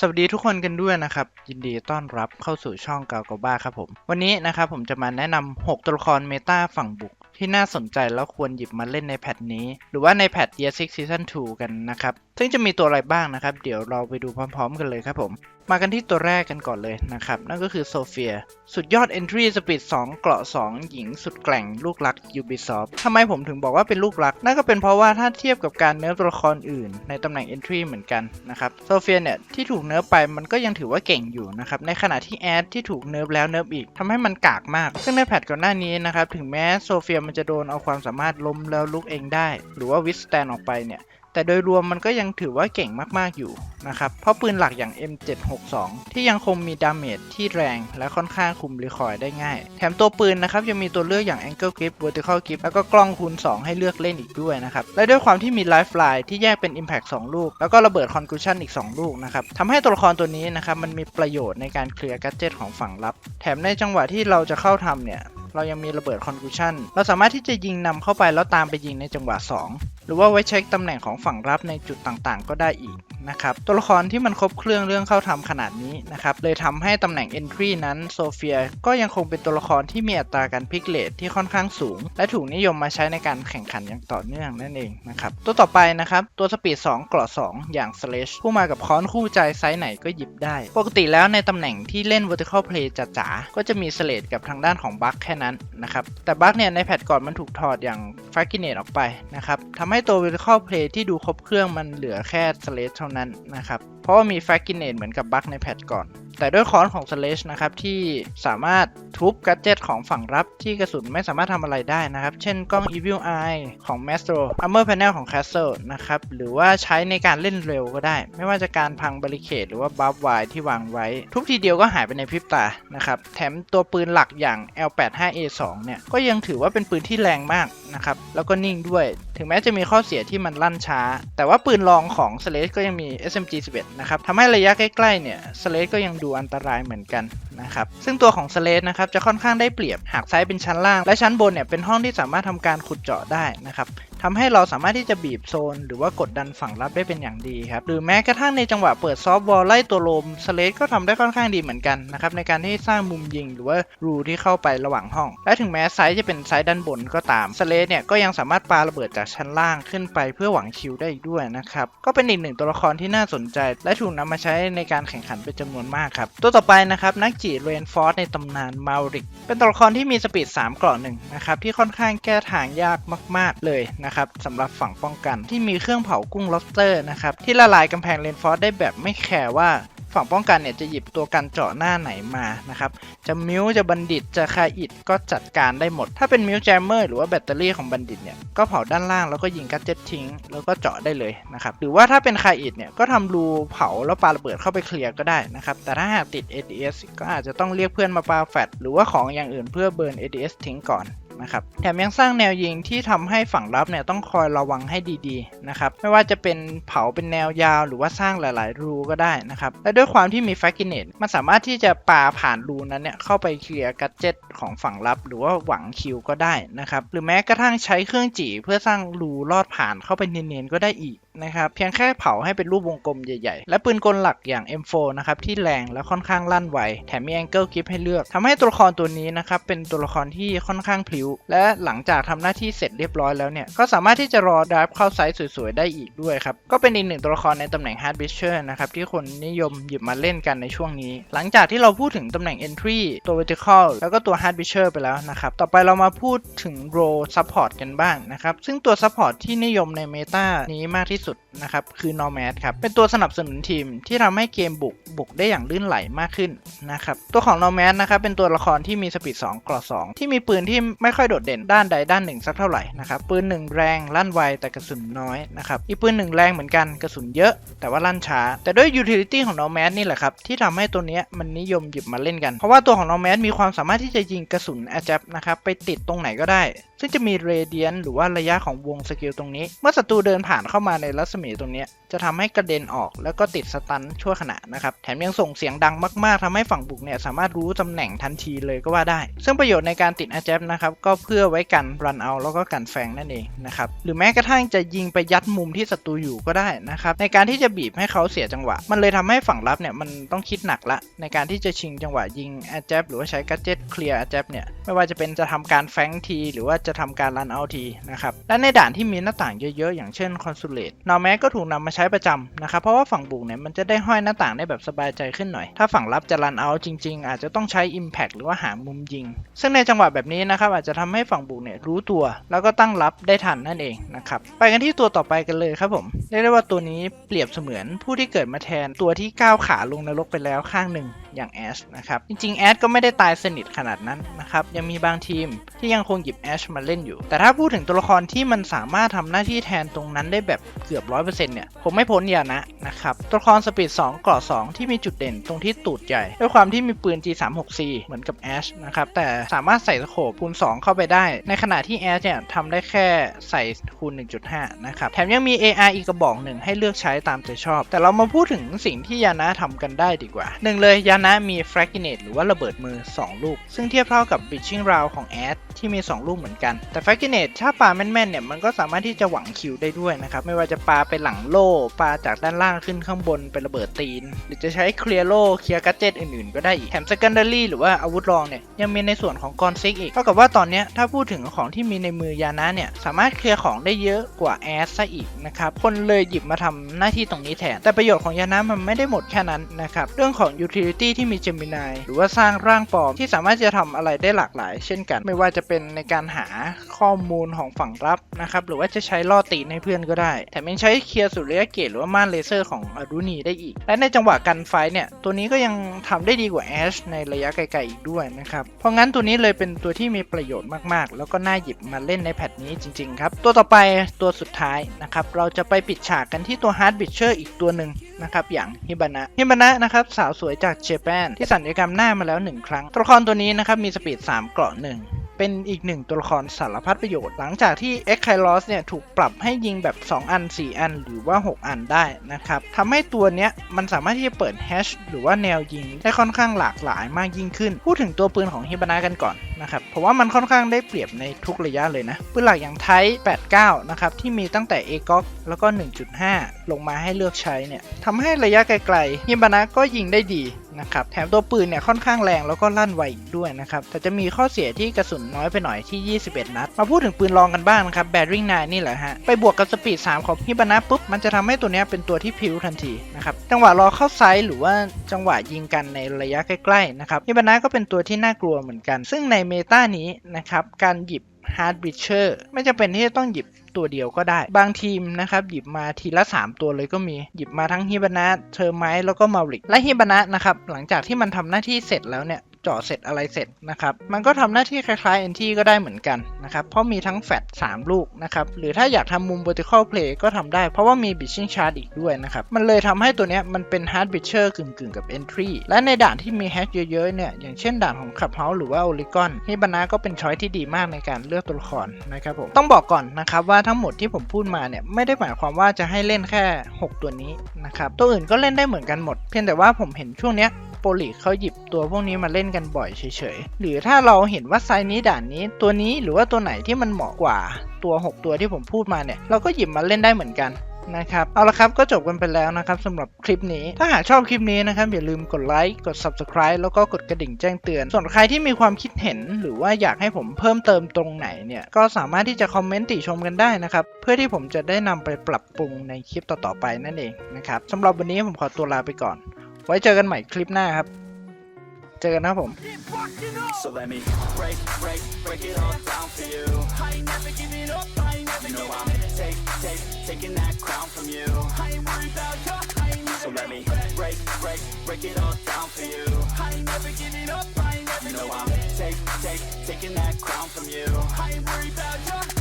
สวัสดีทุกคนกันด้วยนะครับ ยินดีต้อนรับเข้าสู่ช่องกาวกบ้าครับผม วันนี้นะครับผมจะมาแนะนำ6ตัวละครเมตาฝั่งบุก ที่น่าสนใจแล้วควรหยิบมาเล่นในแพทนี้ หรือว่าในแพท Year 6 Season 2 กันนะครับ ซึ่งจะมีตัวอะไรบ้างนะครับ เดี๋ยวเราไปดูพร้อม ๆ กันเลยครับผม มากันที่ตัวแรกกันก่อนเลยนะครับ นั่นก็คือโซเฟีย สุดยอด Entry Speed 2 เกราะ 2 หญิงสุดแกร่งลูกรัก Ubisoft ทำไมผมถึงบอกว่าเป็นลูกรัก นั่นก็เป็นเพราะว่าถ้าเทียบกับการเนิร์ฟตัวละครอื่น ในตำแหน่ง Entry เหมือนกันนะครับโซเฟียเนี่ย ที่ถูกเนิร์ฟไปมันก็ยังถือว่าเก่งอยู่นะครับ ในขณะที่แอดที่ถูกเนิร์ฟแล้วเนิร์ฟอีกทำให้มันกากมาก ซึ่งในแพทก่อนหน้านี้นะครับถึงแม้โซเฟียมันจะโดนเอาความสามารถล้มแล้วลุกเองได้ หรือว่าวิสแตนออกไปเนี่ย แต่โดยรวมมันก็ยังถือว่าเก่งมากๆอยู่นะครับ เพราะปืนหลักอย่าง M762 ที่ยังคงมีดาเมจที่แรงและค่อนข้างคุมรีคอยล์ได้ง่าย แถมตัวปืนนะครับยังมีตัวเลือกอย่าง Angle Grip Vertical Grip แล้วก็กล้องคูณ 2 ให้เลือกเล่นอีกด้วยนะครับ และด้วยความที่มี Lifeline ที่แยกเป็น Impact 2 ลูก แล้วก็ระเบิด Concussion อีก 2 ลูกนะครับทำให้ตัวละครตัวนี้นะครับมันมีประโยชน์ในการเคลียร์กัจเจตของฝั่งรับ แถมในจังหวะที่เราจะเข้าทำเนี่ยเรายังมีระเบิดคอนกูชั่นเราสามารถที่จะยิงนำเข้าไปแล้วตามไปยิงในจังหวะ 2 หรือว่าไว้เช็คตำแหน่งของฝั่งรับในจุดต่างๆ ก็ได้อีก นะครับ ตัวละครที่มันครบเครื่องเรื่องเข้าทำขนาดนี้นะครับ เลยทำให้ตำแหน่ง Entry นั้นโซเฟียก็ยังคงเป็นตัวละครที่มีอัตราการพลิกเลทที่ค่อนข้างสูง และถูกนิยมมาใช้ในการแข่งขันอย่างต่อเนื่องนั่นเองนะครับ ตัวต่อไปนะครับ ตัวสปีด 2กราะ2อย่าง Slash ผู้มากับค้อนคู่ใจไซส์ไหนก็หยิบได้ ปกติแล้วในตำแหน่งที่เล่น Vertical Play จ๋าๆก็จะมีสเลดกับทางด้านของบัคแค่นั้นนะครับ แต่บัคเนี่ยในแพทก่อนมันถูกถอดอย่าง f r a g i n a t e ออกไปนะครับทำให้ตัว Vertical Play ที่ดูครบเครื่องมันเหลือแค่ Slash เท่านั้นนะครับ ราะว่ามี f r a g i n a t e เหมือนกับบัคในแพทก่อน แต่ด้วยค้อนของ Slash นะครับที่สามารถทุบกัจเจตของฝั่งรับที่กระสุนไม่สามารถทำอะไรได้นะครับ เช่นกล้อง Evil Eye ของ Mastro Armor Panel ของ Castle นะครับหรือว่าใช้ในการเล่นเร็วก็ได้ ไม่ว่าจะการพังบริเคดหรือว่าบัฟไวที่วางไว้ ทุบทีเดียวก็หายไปในพริบตานะครับแถมตัวปืนหลักอย่าง L85A2 เนี่ยก็ยังถือว่าเป็นปืนที่แรงมากนะครับแล้วก็นิ่งด้วย ถึงแม้จะมีข้อเสียที่มันลั่นช้า แต่ว่าปืนรองของ Slash ก็ยังมี SMG 11นะครับทำให้ระยะใกล้ๆเนี่ยสเลดก็ยังดูอันตรายเหมือนกันนะครับซึ่งตัวของสเลดนะครับจะค่อนข้างได้เปรียบหากไซส์เป็นชั้นล่าง และชั้นบนเนี่ยเป็นห้องที่สามารถทำการขุดเจาะได้นะครับทำให้เราสามารถที่จะบีบโซน หรือว่ากดดันฝั่งรับได้เป็นอย่างดีครับ หรือแม้กระทั่งในจังหวะเปิดซอฟต์บอลไล่ตัวลมสเลดก็ทำได้ค่อนข้างดีเหมือนกันนะครับในการที่สร้างมุมยิงหรือว่ารูที่เข้าไประหว่างห้อง และถึงแม้ไซส์จะเป็นไซส์ด้านบนก็ตามสเลดเนี่ยก็ยังสามารถปาระเบิดจากชั้นล่างขึ้นไปเพื่อหวังคิวได้อีกด้วยนะครับก็เป็นอีกหนึ่งตัวละครที่น่าสนใจ และถูกนำมาใช้ในการแข่งขันเป็นจำนวนมากครับตัวต่อไปนะครับนักจีเรนฟอร์สในตำนานมาริกเป็นตัวละครที่มีสปีด3เกราะหนึ่งนะครับที่ค่อนข้างแก้ทางยากมาก ๆเลยนะครับสำหรับฝั่งป้องกัน ที่มีเครื่องเผากุ้งล็อบสเตอร์นะครับที่ละลายกำแพงเลนฟอร์สได้แบบไม่แคร์ว่าฝั่งป้องกันเนี่ยจะหยิบตัวกันเจาะหน้าไหนมานะครับ จะมิวจะบัณฑิตจะคาอิดก็จัดการได้หมด ถ้าเป็นมิวแจมเมอร์หรือว่าแบตเตอรี่ของบัณฑิตเนี่ย ก็เผาด้านล่างแล้วก็ยิงกัดเจ็ตทิ้ง แล้วก็เจาะได้เลยนะครับ หรือว่าถ้าเป็นคาอิดเนี่ย ก็ทำรูเผาแล้วปาระเบิดเข้าไปเคลียร์ก็ได้นะครับ แต่ถ้าหากติด ADS ก็อาจจะต้องเรียกเพื่อนมาปาแฟตหรือว่าของอย่างอื่นเพื่อเบิร์น ADS ทิ้งก่อน นะครับแถมยังสร้างแนวยิงที่ทำให้ฝั่งรับเนี่ยต้องคอยระวังให้ดีๆนะครับไม่ว่าจะเป็นเผาเป็นแนวยาว หรือว่าสร้างหลายๆ รูก็ได้นะครับและด้วยความที่มีแฟกิเนตมันสามารถที่จะปาผ่านรูนั้นเนี่ยเข้าไปเคลียร์กัจเจตของฝั่งรับหรือว่าหวังคิวก็ได้นะครับหรือแม้กระทั่งใช้เครื่องจี่เพื่อสร้างรูลอดผ่านเข้าไปเนียนๆก็ได้อีก นะครับเพียงแค่เผาให้เป็นรูปวงกลมใหญ่ๆ และปืนกลหลักอย่าง M4 นะครับที่แรงและค่อนข้างลั่นไวแถมมี Angle Grip ให้เลือกทำให้ตัวละครตัวนี้นะครับเป็นตัวละครที่ค่อนข้างพลิ้ว และหลังจากทำหน้าที่เสร็จเรียบร้อยแล้วเนี่ยก็สามารถที่จะรอดาร์ฟเข้าไซส์สวยๆได้อีกด้วยครับก็เป็นอีกหนึ่งตัวละครในตำแหน่ง Hard b i s h e r นะครับที่คนนิยมหยิบมาเล่นกันในช่วงนี้ หลังจากที่เราพูดถึงตำแหน่ง Entry ตัว Vertical แล้วก็ตัว Hard b i s h e r ไปแล้วนะครับ ต่อไปเรามาพูดถึง Role Support กันบ้างนะครับ ซึ่งตัว Support ที่นิยมในเมตานี้มากที่สุดนะครับ คือ Nomad ครับ เป็นตัวสนับสนุนทีมที่ทำให้เกมบุกบุกได้อย่างลื่นไหลมากขึ้นนะครับ ตัวของ Nomad นะครับเป็นตัวละครที่มีสปีด2กรอ2ที่มีปืนที่ไม่ค่อยโดดเด่นด้านใดด้านหนึ่งสักเท่าไหร่นะครับปืน1แรงลั่นไวแต่กระสุนน้อยนะครับอีกปืน1แรงเหมือนกันกระสุนเยอะ แต่ว่าลั่นช้า แต่ด้วย utility ของ Nomad นี่แหละครับที่ทำให้ตัวนี้มันนิยมหยิบมาเล่นกัน เพราะว่าตัวของ Nomad มีความสามารถที่จะยิงกระสุน a j a b นะครับไปติดตรงไหนก็ได้ซึ่งจะมีเรเดียนหรือว่าระยะของวงสกิลตรงนี้ เมื่อศัตรูเดินผ่านเข้ามาในรัศมีตรงนี้ จะทำให้กระเด็นออกแล้วก็ติดสตันชั่วขณะนะครับ แถมยังส่งเสียงดังมากๆทำให้ฝั่งบุกเนี่ยสามารถรู้ตำแหน่งทันทีเลยก็ว่าได้ ซึ่งประโยชน์ในการติดอาแจบนะครับก็เพื่อไว้กันรันเอาแล้วก็กันแฟงนั่นเองนะครับหรือแม้กระทั่งจะยิงไปยัดมุมที่ศัตรูอยู่ก็ได้นะครับในการที่จะบีบให้เขาเสียจังหวะ มันเลยทำให้ฝั่งรับเนี่ยมันต้องคิดหนักละ ในการที่จะชิงจังหวะยิงอาแจบหรือว่าใช้กัจเจ็ตเคลียร์อาแจบเนี่ยไม่ว่าจะเป็นจะทำการแฟงทีหรือว่าจะทำการรันเอาทีนะครับ และในด่านที่มีหน้าต่างเยอะๆ อย่างเช่นคอนซูเลตนอแม้ก็ถูกนำมาใช้ประจำนะครับ เพราะว่าฝั่งบุกเนี่ยมันจะได้ห้อยหน้าต่างได้แบบสบายใจขึ้นหน่อย ถ้าฝั่งรับจะรันเอาจริง ๆ อาจจะต้องใช้ Impact หรือว่าหามุมยิง ซึ่งในจังหวะแบบนี้นะครับอาจจะทำให้ฝั่งบุกเนี่ยรู้ตัว แล้วก็ตั้งรับได้ทันนั่นเองนะครับไปกันที่ตัวต่อไปกันเลยครับผมเรียกได้ว่าตัวนี้เปรียบเสมือนผู้ที่เกิดมาแทนตัวที่ก้าวขาลงนรกไปแล้วข้างหนึ่ง อย่างแอชนะครับจริงๆแอชก็ไม่ได้ตายสนิทขนาดนั้นนะครับยังมีบางทีมที่ยังคงหยิบแอชมาเล่นอยู่ แต่ถ้าพูดถึงตัวละครที่มันสามารถทำหน้าที่แทนตรงนั้นได้แบบเกือบ 100%เนี่ยผมไม่พ้นยานะนะครับตัวละครสปีด2กราะ2ที่มีจุดเด่นตรงที่ตูดใหญ่ ด้วยความที่มีปืน G36C เหมือนกับแอชนะครับแต่สามารถใส่สโคปคูณ2 เข้าไปได้ ในขณะที่แอชเนี่ยทำได้แค่ใส่คูณ 1.5 นะครับแถมยังมี AR อีกกระบอกหนึ่งให้เลือกใช้ตามใจชอบ แต่เรามาพูดถึงสิ่งที่ยานะทำกันได้ดีกว่าหนึ่งเลยยานะมี f r a g n a t e หรือว่าระเบิดมือ 2 ลูก ซึ่งเทียบเท่ากับ Breaching Round ของแอชที่มี 2 ลูกเหมือนกัน แต่ f r a g n a t e ถ้าปาแม่นๆเนี่ยมันก็สามารถที่จะหวังคิวได้ด้วยนะครับ ไม่ว่าจะปาไปหลังโล่ปาจากด้านล่างขึ้นข้างบนไประเบิดตีน หรือจะใช้เคลียร์โล่เคลียร์กัจเจตอื่นๆ ก็ได้อีกแถม secondary หรือว่าอาวุธรองเนี่ยยังมีในส่วนของกอนซิกอีกเท่ากับว่าตอนนี้ถ้าพูดถึงของที่มีในมือยานะเนี่ยสามารถเคลียร์ของได้เยอะกว่าแอสซะอีกนะครับคนเลยหยิบมาทำหน้าที่ตรงนี้แทนแต่ประโยชน์ของยานะมันไม่ได้หมดแค่นั้นนะครับเรื่องของ utility ที่มี Gemini หรือว่าสร้างร่างปลอมที่สามารถจะทำอะไรได้หลากหลาย เช่นกัน ไม่ว่าจะเป็นในการหาข้อมูลของฝั่งรับนะครับหรือว่าจะใช้ล่อตีนให้เพื่อนก็ได้แถมยังใช้เคลียร์สุริยะเกตหรือว่าม่านเลเซอร์ของอารุณีได้อีก และในจังหวะกันไฟเนี่ยตัวนี้ก็ยังทำได้ดีกว่าแอชในระยะไกลๆอีกด้วยนะครับเพราะงั้นตัวนี้เลยเป็นตัวที่มีประโยชน์มากๆ แล้วก็น่าหยิบมาเล่นในแพทนี้จริงๆครับตัวต่อไปตัวสุดท้ายนะครับเราจะไปปิดฉากกันที่ตัวฮาร์ดบิชเชอร์อีกตัวหนึ่ง นะครับอย่างฮิบานะฮิบานะนะครับสาวสวยจากเจแปนที่สัญญกรรมหน้ามาแล้วหนึ่งครั้งตัวละครตัวนี้นะครับมีสปีด3เกราะหนึ่ง เป็นอีกหนึ่งตัวละครสารพัดประโยชน์ หลังจากที่ x k y l o s เนี่ยถูกปรับให้ยิงแบบ 2 อัน 4 อัน หรือว่า 6 อันได้นะครับทำให้ตัวเนี้ยมันสามารถที่จะเปิดแฮชหรือว่าแนวยิงได้ค่อนข้างหลากหลายมากยิ่งขึ้น พูดถึงตัวปืนของฮิบานะกันก่อนนะครับเพราะว่ามันค่อนข้างได้เปรียบในทุกระยะเลยนะปืนหลักอย่างไท89 นะครับ ที่มีตั้งแต่ a g o กแล้วก็ 1.5 ลงมาให้เลือกใช้เนี่ยทำให้ระยะไกลๆฮิบานะก็ยิงได้ดี นะครับ แถมตัวปืนเนี่ยค่อนข้างแรงแล้วก็ลั่นไวอีกด้วยนะครับ แต่จะมีข้อเสียที่กระสุนน้อยไปหน่อยที่ 21 นัด มาพูดถึงปืนรองกันบ้างนะครับแบริ่งนนี่แหละฮะ ไปบวกกับสปีด 3 ของฮิบานะปุ๊บ มันจะทำให้ตัวเนี้ยเป็นตัวที่พิวทันทีนะครับ จังหวะรอเข้าไซส์หรือว่าจังหวะยิงกันในระยะใกล้ๆนะครับฮิบานะก็เป็นตัวที่น่ากลัวเหมือนกัน ซึ่งในเมตานี้นะครับการหยิบ Hard b r e a c h e r ไม่จำเป็นที่จะต้องหยิบ ตัวเดียวก็ได้ บางทีมนะครับหยิบมาทีละ 3 ตัวเลยก็มีหยิบมาทั้งฮิบานะเทอร์ไมแล้วก็มาริกและฮิบานะนะครับหลังจากที่มันทำหน้าที่เสร็จแล้วเนี่ย จาะเสร็จอะไรเสร็จนะครับ มันก็ทำหน้าที่คล้ายๆ NT ก็ได้เหมือนกันนะครับ เพราะมีทั้งแฟต3ลูกนะครับ หรือถ้าอยากทำมุม vertical play ก็ทำได้ เพราะว่ามี bitching charge อีกด้วยนะครับ มันเลยทำให้ตัวเนี้ยมันเป็น hard bitcher กึ่งๆกับ entry และในด่านที่มี hash เยอะๆเนี่ย อย่างเช่นด่านของ Clubhouse หรือว่า Oregon ฮิบานะก็เป็นช้อยที่ดีมากในการเลือกตัวละครนะครับผม ต้องบอกก่อนนะครับว่าทั้งหมดที่ผมพูดมาเนี่ยไม่ได้หมายความว่าจะให้เล่นแค่ 6 ตัวนี้นะครับ ตัวอื่นก็เล่นได้เหมือนกันหมด เพียงแต่ว่าผมเห็นช่วงเนี้ย โปรลีกเขาหยิบตัวพวกนี้มาเล่นกันบ่อยเฉยๆ หรือถ้าเราเห็นว่าไซส์นี้ด่านนี้ ตัวนี้หรือว่าตัวไหนที่มันเหมาะกว่าตัว 6 ตัวที่ผมพูดมาเนี่ย เราก็หยิบมาเล่นได้เหมือนกันนะครับ เอาละครับก็จบกันไปแล้วนะครับสำหรับคลิปนี้ ถ้าหากชอบคลิปนี้นะครับ อย่าลืมกดไลค์ กด Subscribe แล้วก็กดกระดิ่งแจ้งเตือน ส่วนใครที่มีความคิดเห็น หรือว่าอยากให้ผมเพิ่มเติมตรงไหนเนี่ย ก็สามารถที่จะคอมเมนต์ติชมกันได้นะครับ เพื่อที่ผมจะได้นำไปปรับปรุงในคลิปต่อๆไปนั่นเองนะครับสำหรับวันนี้ผมขอตัวลาไปก่อน ไว้เจอกันใหม่คลิปหน้าครับ เจอกันนะครับผม So let me break, break, break it all down for you. I ain't never giving up, I ain't never you know I'm take, take, taking that crown from you. I ain't worried about you, I ain't never So let me break, break, break it all down for you. I ain't never giving up, I ain't never you know I'm take, take, taking that crown from you. I ain't worried about you,